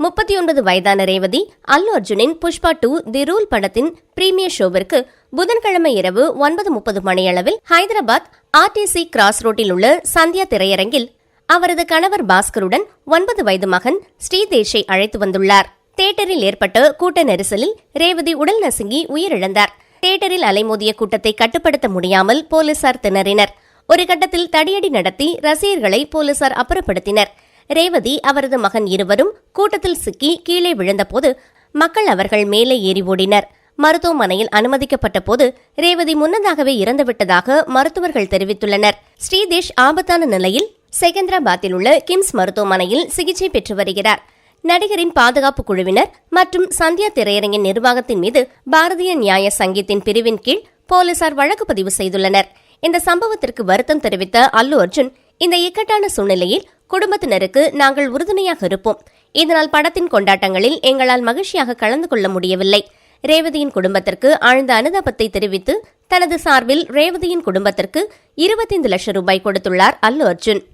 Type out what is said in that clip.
முப்பத்தி ஒன்பது வயதான ரேவதி அல்லு அர்ஜுனின் புஷ்பா டூ தி ரூல் படத்தின் பிரீமியர் ஷோவிற்கு புதன்கிழமை இரவு ஒன்பது முப்பது மணியளவில் ஹைதராபாத் ஆர்டிசி கிராஸ் ரோட்டில் உள்ள சந்தியா திரையரங்கில் அவரது கணவர் பாஸ்கருடன் ஒன்பது வயது மகன் ஸ்ரீதேஷை அழைத்து வந்துள்ளார். தியேட்டரில் ஏற்பட்ட கூட்ட நெரிசலில் ரேவதி உடல் நசுங்கி உயிரிழந்தார். தியேட்டரில் அலைமோதிய கூட்டத்தை கட்டுப்படுத்த முடியாமல் போலீசார் திணறினர். ஒரு கட்டத்தில் தடியடி நடத்தி ரசிகர்களை போலீசார் அப்புறப்படுத்தினர். ரேவதி அவரது மகன் இருவரும் கூட்டத்தில் சிக்கி கீழே விழுந்தபோது மக்கள் அவர்கள் மேலே ஏறி ஓடினர். மருத்துவமனையில் அனுமதிக்கப்பட்ட போது ரேவதி முன்னதாகவே இறந்துவிட்டதாக மருத்துவர்கள் தெரிவித்துள்ளனர். ஸ்ரீதேஷ் ஆபத்தான நிலையில் செகந்திராபாத்தில் உள்ள கிம்ஸ் மருத்துவமனையில் சிகிச்சை பெற்று வருகிறார். நடிகரின் பாதுகாப்பு குழுவினர் மற்றும் சந்தியா திரையரங்கின் நிர்வாகத்தின் மீது பாரதிய நியாய சங்கீத்தின் பிரிவின் கீழ் போலீசார் வழக்கு பதிவு செய்துள்ளனர். இந்த சம்பவத்திற்கு வருத்தம் தெரிவித்த அல்லு அர்ஜுன் இந்த இக்கட்டான சூழ்நிலையில் குடும்பத்தினருக்கு நாங்கள் உறுதுணையாக இருப்போம். இதனால் படத்தின் கொண்டாட்டங்களில் எங்களால் மகிழ்ச்சியாக கலந்து கொள்ள முடியவில்லை. ரேவதியின் குடும்பத்திற்கு ஆழ்ந்த அனுதாபத்தை தெரிவித்து தனது சார்பில் ரேவதியின் குடும்பத்திற்கு இருபத்தைந்து லட்சம் ரூபாய் கொடுத்துள்ளார் அல்லு அர்ஜுன்.